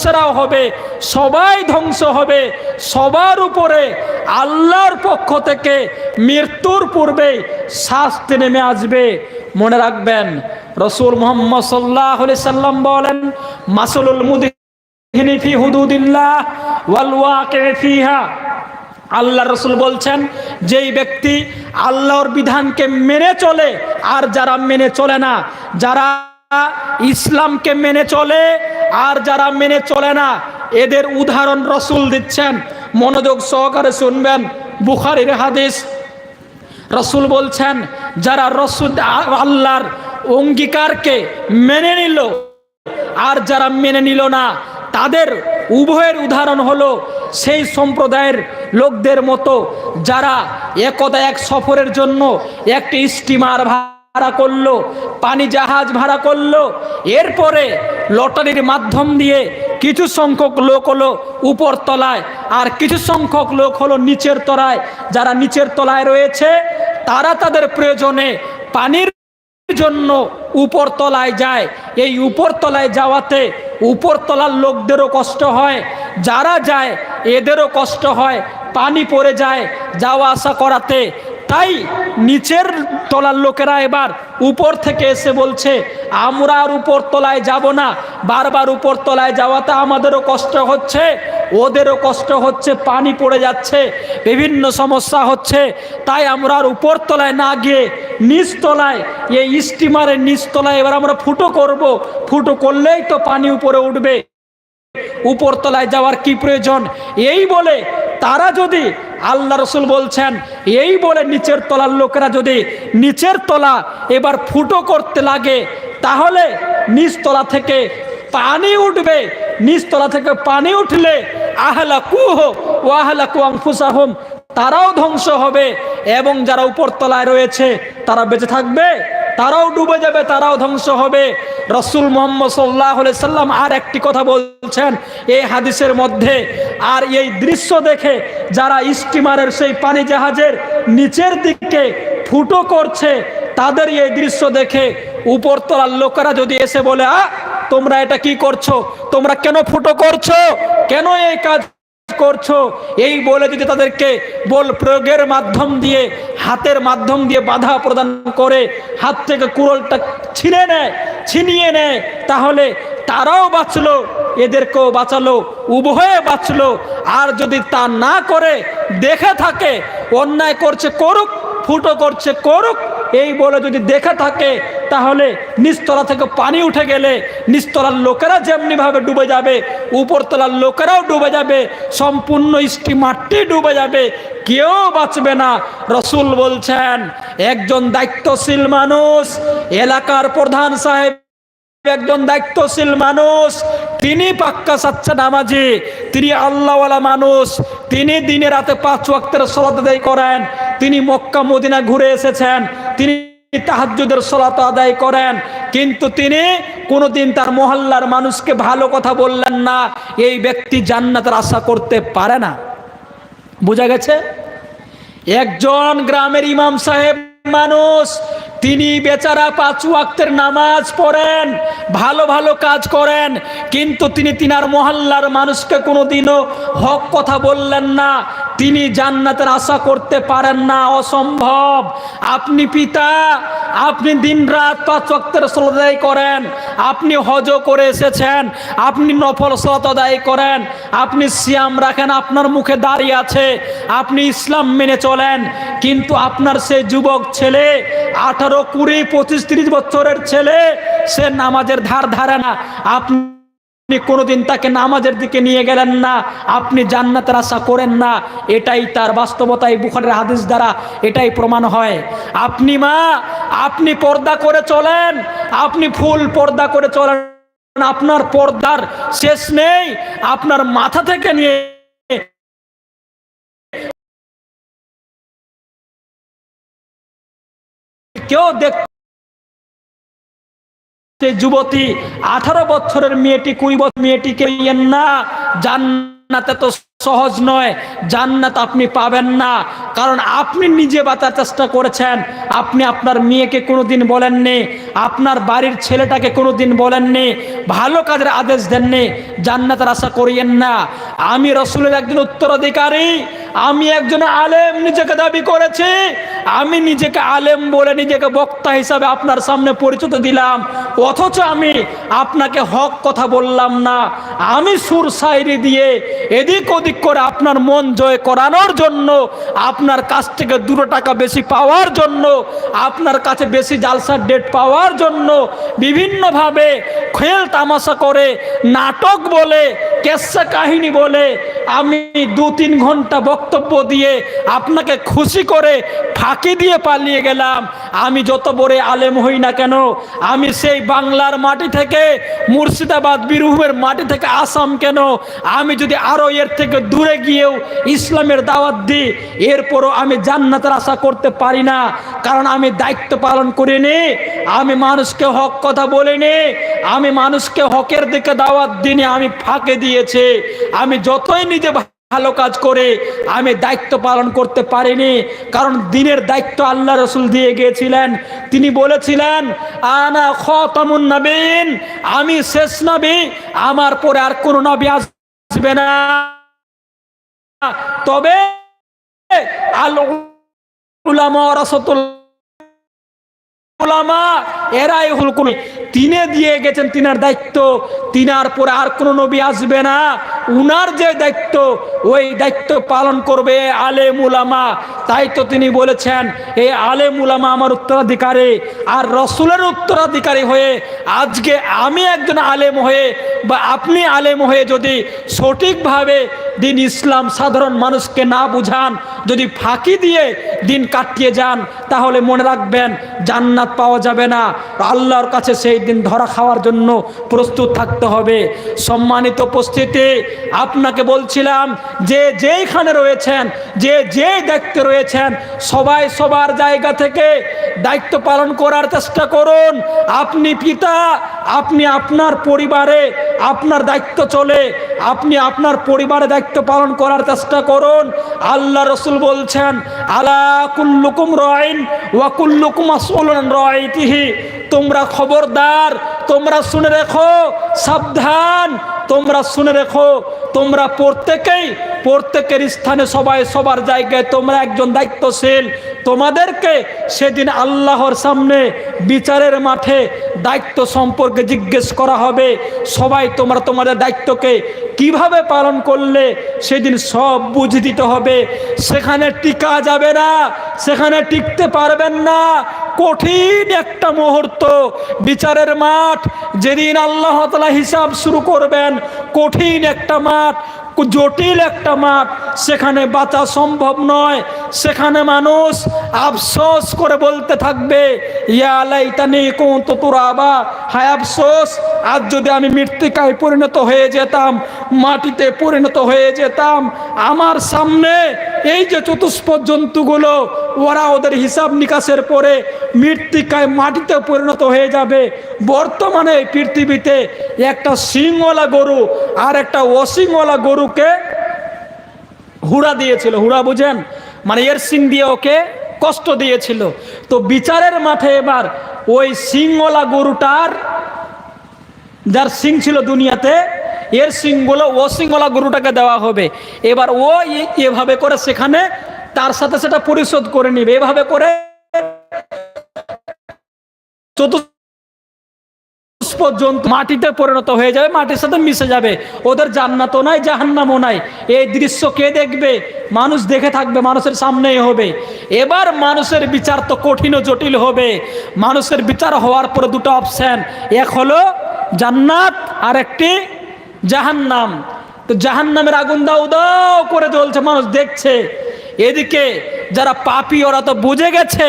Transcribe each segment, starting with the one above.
ধ্বংসরাও হবে, সবাই ধ্বংস হবে। সবার উপরে আল্লাহর পক্ষ থেকে মৃত্যুর পূর্বে শাস্তি নেমে আসবে। মনে রাখবেন, রসুল মোহাম্মদ সাল্লাহ সাল্লাম বলেন, মাসুলুল মুদিনী ফি হুদুদিল্লাহ ওয়াল ওয়াকিউ ফিহা। আল্লাহ রসুল বলছেন, যেই ব্যক্তি আল্লাহর বিধানকে মেনে চলে, আর যারা মেনে চলে না, যারা ইসলামকে মেনে চলে আর যারা মেনে চলে না, এদের উদাহরণ রসুল দিচ্ছেন। মনোযোগ সহকারে শুনবেন, বুখারির হাদিস। রসুল বলছেন, যারা রসুল আল্লাহর অঙ্গীকারকে মেনে নিল, আর যারা মেনে নিল না, তাদের উভয়ের উদাহরণ হলো সেই সম্প্রদায়ের লোকদের মতো যারা একদা এক সফরের জন্য একটি স্টিমার ভাড়া করল, পানি জাহাজ ভাড়া করল, এরপরে লটারির মাধ্যম দিয়ে কিছু সংখ্যক লোক হলো উপর তলায়, আর কিছু সংখ্যক লোক হলো নিচের তলায়। যারা নিচের তলায় রয়েছে, তারা তাদের প্রয়োজনে পানির জন্য উপর তলায় যায়। এই উপর তলায় যাওয়াতে উপর তলার লোকদেরও কষ্ট হয়, যারা যায় এদেরও কষ্ট হয়, পানি পড়ে যায়। যাওয়া আসা করাতে তাই নিচের তলার লোকেরা এবার উপর থেকে এসে বলছে, আমরা আর উপর তলায় যাব না। বারবার উপর তলায় যাওয়াতে আমাদেরও কষ্ট হচ্ছে, ওদেরও কষ্ট হচ্ছে, পানি পড়ে যাচ্ছে, বিভিন্ন সমস্যা হচ্ছে। তাই আমরা আর উপর তলায় না গিয়ে নিচতলায় এই স্টিমারের নিচতলায় এবার আমরা ফুটো করব। ফুটো করলেই তো পানি উপরে উঠবে। উপরতলায় যাওয়ার কি প্রয়োজন? এই বলে তারা যদি আল্লাহ রসুল বলছেন, এই বলে নিচের তলার লোকেরা যদি নিচের তলা এবার ফুটো করতে লাগে, তাহলে নিচতলা থেকে পানি উঠবে। নিচতলা থেকে পানি উঠলে আহলা কুহ ও আহলা কুয়াংফুসাহম তারাও ধ্বংস হবে এবং যারা উপরতলায় রয়েছে, তারা বেঁচে থাকবে। তারাও ডুবে যাবে, তারাও ধ্বংস হবে। রসুল মোহাম্মদ সাল্লাহ সাল্লাম আর একটি কথা বলছেন, এই হাদিসের মধ্যে, আর এই দৃশ্য দেখে যারা স্টিমারের সেই পানি জাহাজের নিচের দিকে ফুটো করছে তাদের এই দৃশ্য দেখে উপরতলার লোকেরা যদি এসে বলে আ তোমরা এটা কি করছ? তোমরা কেন ফুটো করছ? কেন এই কাজ করছ, এই বলে যদি তাদেরকে বল প্রয়োগের মাধ্যম দিয়ে, হাতের মাধ্যম দিয়ে বাধা প্রদান করে, হাত থেকে কুরলটা ছিনে নেয়, ছিনিয়ে নেয়, তাহলে তারাও বাঁচলো, এদেরকেও বাঁচালো, উভয়ে বাঁচলো। আর যদি তা না করে, দেখে থাকে, অন্যায় করছে, করুক, ফুটো করছে, করুক এই বলে যদি দেখে থাকে, তাহলে নিচতলা থেকে পানি উঠে গেলে নিচতলার লোকেরা যেমনিভাবে ডুবে যাবে, উপরতলার লোকেরাও ডুবে যাবে, সম্পূর্ণ স্টিমারটি ডুবে যাবে, কেউ বাঁচবে না। রসুল বলছেন, একজন দায়িত্বশীল মানুষ, এলাকার প্রধান সাহেব একজন দায়িত্বশীল মানুষ, তিনি পাক্কা সাচ্চা নামাজি, তিনি আল্লাহওয়ালা মানুষ, তিনি দিনে রাতে পাঁচ ওয়াক্তের সলাত করেন, তিনি মক্কা মদিনা ঘুরে এসেছেন তিনি তাহাজ্জুদের সলাত আদায় করেন। কিন্তু তিনি কোনোদিন তার মহল্লার মানুষকে ভালো কথা বললেন না। এই ব্যক্তি জান্নাতের আশা করতে পারে না। বোঝা গেছে? একজন গ্রামের ইমাম সাহেব মানুষ, তিনি বেচারা পাঁচ ওয়াক্তের নামাজ পড়েন, ভালো ভালো কাজ করেন, কিন্তু তিনি তিনার মহল্লার মানুষকে কোনোদিনও হক কথা বললেন না। তিনি জান্নাতের আশা করতে পারেন না, অসম্ভব। আপনি পিতা, আপনি দিনরাত পাঁচ ওয়াক্তের সলাত করেন, আপনি হজ করে এসেছেন, আপনি নফল সলাত করেন, আপনি সিয়াম রাখেন, আপনার মুখে দাঁড়িয়ে আছে, আপনি ইসলাম মেনে চলেন, কিন্তু আপনার সেই যুবক ছেলে, আঠারো, কুড়ি, পঁচিশ, তিরিশ বছরের ছেলে, সে নামাজের ধার ধারে না। আপনি আপনি কোনোদিন তাকে নামাজের দিকে নিয়ে গেলেন না, আপনি জান্নাতের আশা করেন না। এটাই তার বাস্তবতা, এই বুখারের হাদিস দ্বারা এটাই প্রমাণ হয়। আপনি মা, আপনি পর্দা করে চলেন, আপনি ফুল পর্দা করে চলেন, আপনার পর্দার শেষ নেই, আপনার মাথা থেকে নিয়ে কেউ দেখ যুবতী আঠারো বছরের মেয়েটি, কুড়ি বছর মেয়েটিকে না? জান্নাতে তো সহজ নয়। জান্নাত আপনি পাবেন না। কারণ আপনি নিজে বাঁচার চেষ্টা করেছেন। আপনি আপনার মেয়েকে কোনোদিন বলেননি, আপনার বাড়ির ছেলেটাকে কোনোদিন বলেননি, ভালো কাজের আদেশ দেননি, জান্নাতের আশা করিয়েন না। আমি রসুলের একজন উত্তরাধিকারী, আমি একজন আলেম, নিজেকে দাবি করেছি। আমি নিজেকে আলেম বলে নিজেকে বক্তা হিসাবে আপনার সামনে পরিচিত দিলাম। অথচ আমি আপনাকে হক কথা বললাম না। আমি সুর সাইরি দিয়ে এদিক ওদিক করে আপনার মন জয় করানোর জন্য আপনার কাছ থেকে দুটো টাকা বেশি পাওয়ার জন্য, আপনার কাছে বেশি জালসার ডেট পাওয়ার জন্য বিভিন্নভাবে খেল তামাশা করে, নাটক বলে, কেসা কাহিনী বলে, আমি দু তিন ঘণ্টা বক্তব্য দিয়ে আপনাকে খুশি করে ফাঁকি দিয়ে পালিয়ে গেলাম। আমি যত বড় আলেম হই না কেন, আমি সেই বাংলার মাটি থেকে, মুর্শিদাবাদ বীরভূমের মাটি থেকে আসাম কেন? আমি যদি আরও এর থেকে দূরে গিয়েও ইসলামের দাওয়াত দিই এরপরও আমি জান্নাতের আশা করতে পারি না, কারণ আমি দায়িত্ব পালন করিনি। আমি মানুষকে হক কথা বলিনি, আমি মানুষকে হকের দিকে দাওয়াত দিনে আমি ফাঁকে দিয়েছি। আমি যতই নিজে ভালো কাজ করে, আমি দায়িত্ব পালন করতে পারিনি, কারণ দিনের দায়িত্ব আল্লাহ রসুল দিয়ে গিয়েছিলেন। তিনি বলেছিলেন, আনা খতামুন নবীন আমি শেষ নবী, আমার পরে আর কোন নবী আসবে না। তবে আল উলামা রাসতুল ওলামা এরাই তিনি দিয়ে গেছেন তিনার দায়িত্ব। তিনার পরে আর কোন নবী আসবে না। উনার যে দায়িত্ব, ওই দায়িত্ব পালন করবে আলেম উলামা। তাই তো তিনি বলেছেন এই আলেম উলামা আমার উত্তরাধিকারী আর রসুলের উত্তরাধিকারী হয়ে আজকে আমি একজন আলেম হয়ে বা আপনি আলেম হয়ে যদি সঠিকভাবে দিন ইসলাম সাধারণ মানুষকে না বুঝান যদি ফাঁকি দিয়ে দিন কাটিয়ে যান, তাহলে মনে রাখবেন জান্নাত পাওয়া যাবে না। আল্লাহর কাছে সেই দিন ধরা খাওয়ার জন্য প্রস্তুত থাকতে হবে। সম্মানিত উপস্থিতি, আপনাকে বলছিলাম যে যেইখানে রয়েছেন, যে যে দায়িত্বে রয়েছেন, সবাই সবার জায়গা থেকে দায়িত্ব পালন করার চেষ্টা করুন। আপনি পিতা, আপনি আপনার পরিবারে আপনার দায়িত্ব চলে। আপনি আপনার পরিবারে দায়িত্ব পালন করার চেষ্টা করুন। আল্লাহ রসুল বলছেন, আলা কুল্লুকুম রয়ন ওয়াকুল্লুকুম রয়তিহি তোমরা খবরদার, তোমরা শুনে রেখো, সাবধান, তোমরা শুনে রেখো, তোমরা প্রত্যেকেই প্রত্যেকের স্থানে সবাই সবার জায়গায় তোমরা একজন দায়িত্বশীল। তোমাদেরকে সেদিন আল্লাহর সামনে বিচারের মাঠে দায়িত্ব সম্পর্কে জিজ্ঞেস করা হবে। সবাই তোমরা তোমাদের দায়িত্বকে কীভাবে পালন করলে সেদিন সব বুঝে দিতে হবে। সেখানে টিকা যাবে না, সেখানে টিকতে পারবেন না। কঠিন একটা মুহূর্ত। বিচারের মাঠ, যেদিন আল্লাহ তালা হিসাব শুরু করবেন, কঠিন একটা মাঠ। জটিল একটা মাঠ সেখানে বাঁচা সম্ভব নয়। সেখানে মানুষ আফসোস করে বলতে থাকবে হায় আফসোস, আজ যদি আমি মৃত্তিকায় পরিণত হয়ে যেতাম, মাটিতে পরিণত হয়ে যেতাম, আমার সামনে এই যে চতুষ্পদ জন্তুগুলো, ওরা ওদের হিসাব নিকাশের পরে মৃত্তিকায় মাটিতে পরিণত হয়ে যাবে। বর্তমানে পৃথিবীতে একটা সিংওয়ালা গরু আর একটা অসিংওয়ালা গরুকে হুড়া দিয়েছিল, হুড়া বুঝেন? মানে এর সিং দিয়ে ওকে কষ্ট দিয়েছিল। তো বিচারের মাঠে এবার ওই সিংওয়ালা গরুটার, যার সিং ছিল দুনিয়াতে, এর সিংগুলো, ও সিংওয়ালা গরুটাকে দেওয়া হবে। এবার ও এভাবে করে সেখানে তার সাথে সেটা পরিশোধ করে নিবে। এভাবে করে চতুর্থ পর্যন্ত মাটিতে পরিণত হয়ে যাবে, মাটির সাথে মিশে যাবে। ওদের জান্নাতও নাই, জাহান্নামও নাই। এই দৃশ্য কে দেখবে? মানুষ দেখে থাকবে, মানুষের সামনেই হবে। এবার মানুষের বিচার তো কঠিন ও জটিল হবে। মানুষের বিচার হওয়ার পরে দুটো অপশন এক হলো জান্নাত, আর একটি জাহান্নাম। তো জাহান্নামের আগুন দাও দাও করে জ্বলছে, মানুষ দেখছে। এদিকে যারা পাপি, ওরা তো বুঝে গেছে।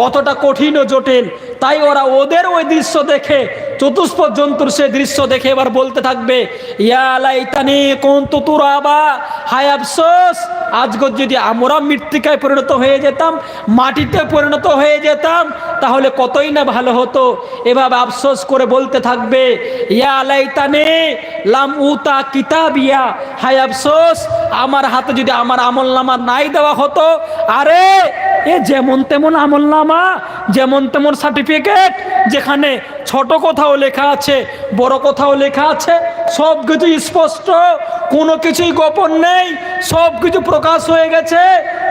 কতটা কঠিন ও জটিল। তাই ওরা ওদের ওই দৃশ্য দেখে চতুষ্প জন্তুর সে দৃশ্য দেখে এবার বলতে থাকবে কোন আফসোস যদি আমরা মৃত্তিকায় পরিণত হয়ে যেতাম, মাটিতে পরিণত হয়ে যেতাম, তাহলে কতই না ভালো হতো। এভাবে আফসোস করে বলতে থাকবে, ইয়া লাইতানি লাম উতা কিতাবিয়া, হায় আফসোস, আমার হাতে যদি আমার আমল নামা নাই দেওয়া হতো, আরে এ যেমন তেমন আমল নামা, যেমন তেমন সার্টিফিকেট যেখানে ছোট কোথাও লেখা আছে, বড় কোথাও লেখা আছে, সব কিছু স্পষ্ট, কোনো কিছুই গোপন নেই, সব কিছু প্রকাশ হয়ে গেছে।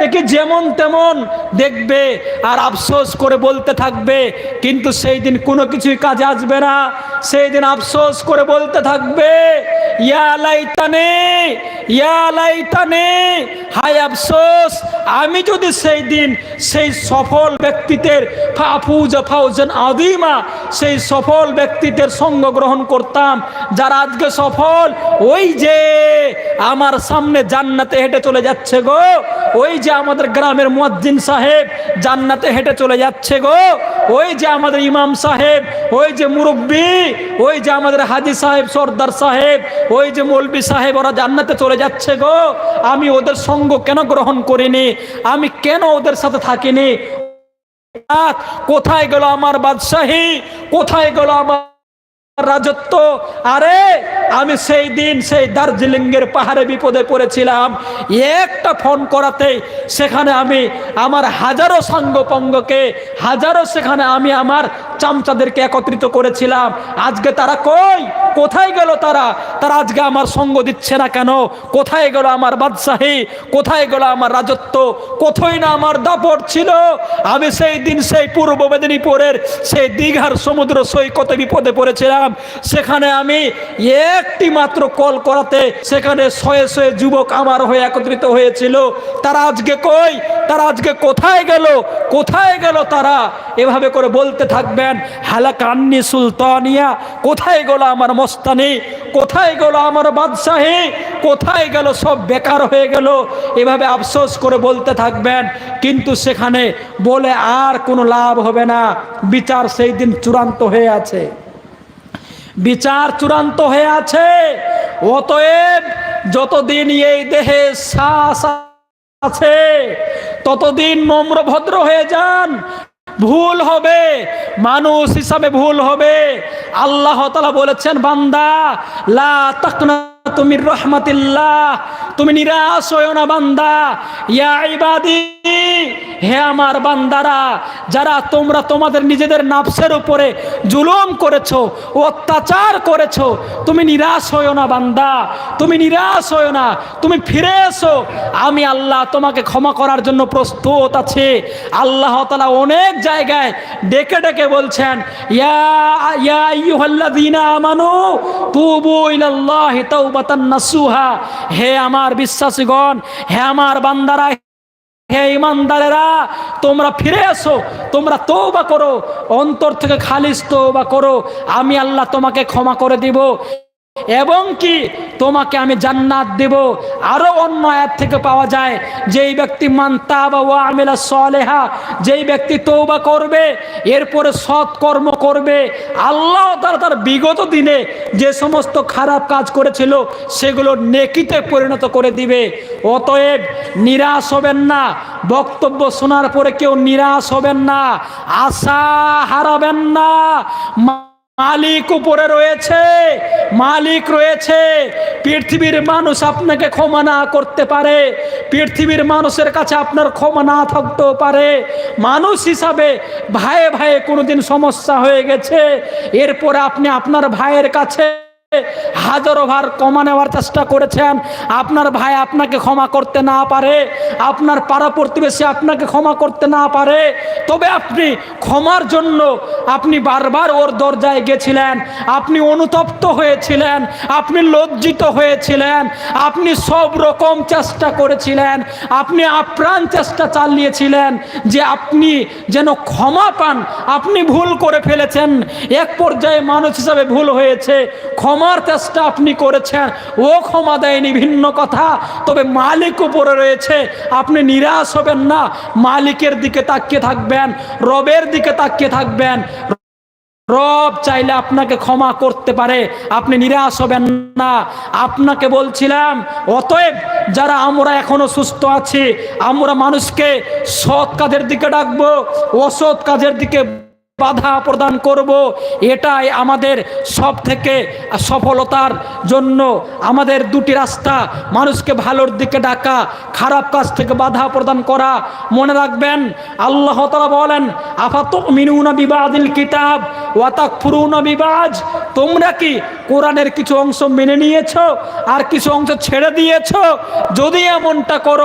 একে যেমন তেমন দেখবে আর আফসোস করে বলতে থাকবে, কিন্তু সেই দিন কোনো কিছুই কাজে আসবে না। সেই দিন আফসোস করে বলতে থাকবে, ইয়া লাইতানে ইয়া লাইতানে, হায় আফসোস, আমি যদি সেই দিন সেই সফল ব্যক্তিত্বের ফাফুজ ফাউজন আদিমা সেই সফল ব্যক্তিত্বের সঙ্গ গ্রহণ করতাম, যারা আজকে সফল, ওই যে আমার সামনে জান্নাতে হেঁটে চলে যাচ্ছে গো ওই যে আমাদের গ্রামের মুয়াজ্জিন সাহেব জান্নাতে হেঁটে চলে যাচ্ছে গো। ওই যে আমাদের ইমাম সাহেব, ওই যে মুরব্বী, ওই যে আমাদের হাজি সাহেব, সর্দার সাহেব, ওই যে মৌলবি সাহেব, ওরা জান্নাতে চলে যাচ্ছে গো। আমি ওদের সঙ্গ কেন গ্রহণ করিনি? আমি কেন ওদের সাথে থাকিনি? কোথায় গেল আমার বাদশাহী? কোথায় গেল আমার রাজত্ব? আরে আমি সেই দিন সেই দার্জিলিং এর পাহাড়ে বিপদে পড়েছিলাম। একটা ফোন করাতে সেখানে আমি আমার হাজারো সাঙ্গপঙ্গকে, হাজারো সেখানে আমি আমার চামচাদেরকে একত্রিত করেছিলাম। আজকে তারা কই? কোথায় গেল তারা? তারা আজকে আমার সঙ্গ দিচ্ছে না কেন? কোথায় গেল আমার বাদশাহী? কোথায় গেল আমার রাজত্ব? কোথায় না আমার দাপট ছিল? আমি সেই দিন সেই পূর্ব মেদিনীপুরের সেই দীঘার সমুদ্র সৈকতে বিপদে পড়েছিলাম। সেখানে আমি একটি মাত্র কল করাতে সেখানে শয়ে শয়ে যুবক আমার হয়ে একত্রিত হয়েছিল। তারা আজকে কই? তারা আজকে কোথায় গেল? কোথায় গেল তারা? এভাবে করে বলতে থাকবেন হালাকান্নি সুলতানিয়া, কোথায় গেল আমার মস্তানি? কোথায় গেল আমার বাদশাহী? কোথায় গেল সব বেকার হয়ে গেল? এভাবে আফসোস করে বলতে থাকবেন, কিন্তু সেখানে বলে আর কোনো লাভ হবে না। বিচার সেই দিন চূড়ান্ত হয়ে আছে। বিচার চূড়ান্ত হয়ে আছে। অতএব যতদিন এই দেহে শ্বাস আছে, ততদিন নম্র ভদ্র হয়ে যান। ভুল হবে, মানুষ হিসাবে ভুল হবে। আল্লাহ তালা বলেছেন, বান্দা, লা তাকনা তুমি রহমাতিল্লাহ, তুমি নিরাশ হয়েও না বান্দা। ইয়া ইবাদি হে আমার বান্দারা, যারা তোমরা তোমাদের নিজেদের নাফসের উপরে জুলুম করেছ, অত্যাচার করেছ, তুমি নিরাশ হয়েও না বান্দা, তুমি নিরাশ হয়েও না, তুমি ফিরে এসো। আমি আল্লাহ তোমাকে ক্ষমা করার জন্য প্রস্তুত আছে। আল্লাহ তালা অনেক জায়গায় ডেকে ডেকে বলছেন আমানু, তুবু ইলাল্লাহি তাওবাতান নাসুহা। হে আমার বিশ্বাসীগণ, হে আমার বান্দারা হে ইমানদারেরা, তোমরা ফিরে এসো, তোমরা তৌবা করো, অন্তর থেকে খালিস তৌবা করো। আমি আল্লাহ তোমাকে ক্ষমা করে দিব। এবং কি তোমাকে আমি জান্নাত দেব। আরও অন্য আয়াত থেকে পাওয়া যায়, যেই ব্যক্তি মান্তা বা ওয়া আমিলা সলেহা, যেই ব্যক্তি তৌবা করবে, এরপরে সৎ কর্ম করবে, আল্লাহ তারা তার বিগত দিনে যে সমস্ত খারাপ কাজ করেছিল, সেগুলো নেকিতে পরিণত করে দিবে। অতএব নিরাশ হবেন না, বক্তব্য শোনার পরে কেউ নিরাশ হবেন না, আশা হারাবেন না। মালিক উপরে রয়েছে, মালিক রয়েছে। পৃথিবীর মানুষ আপনাকে ক্ষমা না করতে পারে, পৃথিবীর মানুষের কাছে আপনার ক্ষমা না থাকতেও পারে। মানুষ হিসাবে ভাইয়ে ভাইয়ে কোনোদিন সমস্যা হয়ে গেছে, এরপরে আপনি আপনার ভাইয়ের কাছে হাজারো ভার কমা নেওয়ার চেষ্টা করেছেন। আপনার ভাই আপনাকে ক্ষমা করতে না পারে। আপনার পাড়া প্রতিবেশী আপনাকে ক্ষমা করতে না পারে। তবে আপনি ক্ষমার জন্য আপনি বারবার ওর দরজায় গেছিলেন। আপনি অনুতপ্ত হয়েছিলেন। আপনি লজ্জিত হয়েছিলেন। আপনি সব রকম চেষ্টা করেছিলেন। আপনি আপ্রাণ চেষ্টা চালিয়েছিলেন যে আপনি যেন ক্ষমা পান। আপনি ভুল করে ফেলেছেন। এক পর্যায়ে মানুষ হিসাবে ভুল হয়েছে। ক্ষমার চেষ্টা আপনি করেছেন, ও ক্ষমা দেয়নি, ভিন্ন কথা। তবে মালিক উপরে রয়েছে, আপনি নিরাশ হবেন না। মালিকের দিকে তাকিয়ে থাকবেন, রবের দিকে তাকিয়ে থাকবেন। রব চাইলে আপনাকে ক্ষমা করতে পারে, আপনি নিরাশ হবেন না। আপনাকে বলছিলাম, অতএব যারা আমরা এখনও সুস্থ আছি, আমরা মানুষকে সৎ কাজের দিকে ডাকবো, অসৎ কাজের দিকে বাধা প্রদান করব। এটাই আমাদের সব থেকে সফলতার জন্য আমাদের দুটি রাস্তা। মানুষকে ভালোর দিকে ডাকা, খারাপ কাজ থেকে বাধা প্রদান করা। মনে রাখবেন, আল্লাহ বলেন আফাত মিনুনা বিবাদিল কিতাব ওয়াতাক ফুরুনা বিবাজ। তোমরা কি কোরআনের কিছু অংশ মেনে নিয়েছ আর কিছু অংশ ছেড়ে দিয়েছ? যদি এমনটা করো